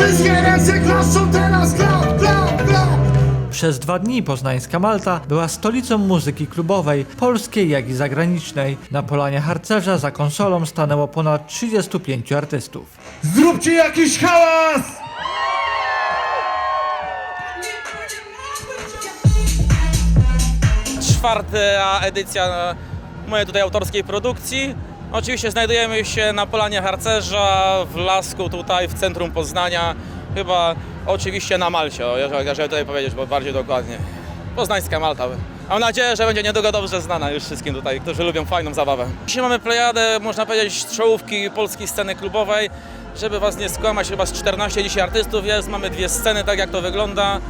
Wszystkie ręce klaszczą teraz klap, klap, klap Przez dwa dni poznańska Malta była stolicą muzyki klubowej, polskiej jak i zagranicznej. Na polanie harcerza za konsolą stanęło ponad 35 artystów. Zróbcie jakiś hałas! czwarta edycja mojej tutaj autorskiej produkcji. Oczywiście znajdujemy się na Polanie Harcerza, w Lasku tutaj, w centrum Poznania. Chyba oczywiście na Malcie, o, jeżeli, tutaj powiedzieć, bo bardziej dokładnie. Poznańska Malta. Mam nadzieję, że będzie niedługo dobrze znana już wszystkim tutaj, którzy lubią fajną zabawę. Dzisiaj mamy plejadę, można powiedzieć, czołówki polskiej sceny klubowej. Żeby was nie skłamać, chyba z 14 dzisiaj artystów jest, mamy dwie sceny, tak jak to wygląda.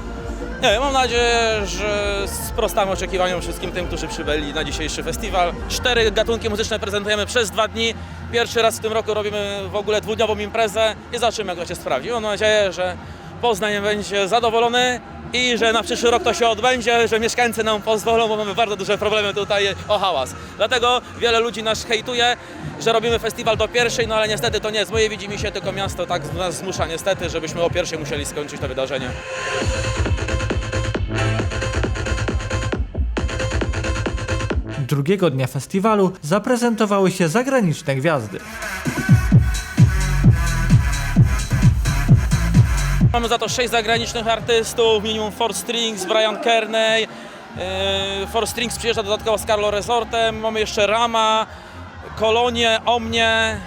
Nie, mam nadzieję, że sprostamy oczekiwaniom wszystkim tym, którzy przybyli na dzisiejszy festiwal. Cztery gatunki muzyczne prezentujemy przez dwa dni. Pierwszy raz w tym roku robimy w ogóle dwudniową imprezę i zobaczymy, jak to się sprawdzi. Mam nadzieję, że Poznań będzie zadowolony i że na przyszły rok to się odbędzie, że mieszkańcy nam pozwolą, bo mamy bardzo duże problemy tutaj o hałas. Dlatego wiele ludzi nas hejtuje, że robimy festiwal do pierwszej, no ale niestety to nie jest moje widzimy się, tylko miasto tak nas zmusza niestety, żebyśmy o pierwszej musieli skończyć to wydarzenie. Drugiego dnia festiwalu zaprezentowały się zagraniczne gwiazdy. Mamy za to sześć zagranicznych artystów, minimum Four Strings, Brian Kearney. Yy, Four Strings przyjeżdża dodatkowo z Carlo Resortem. Mamy jeszcze Rama, Kolonie, Omnie.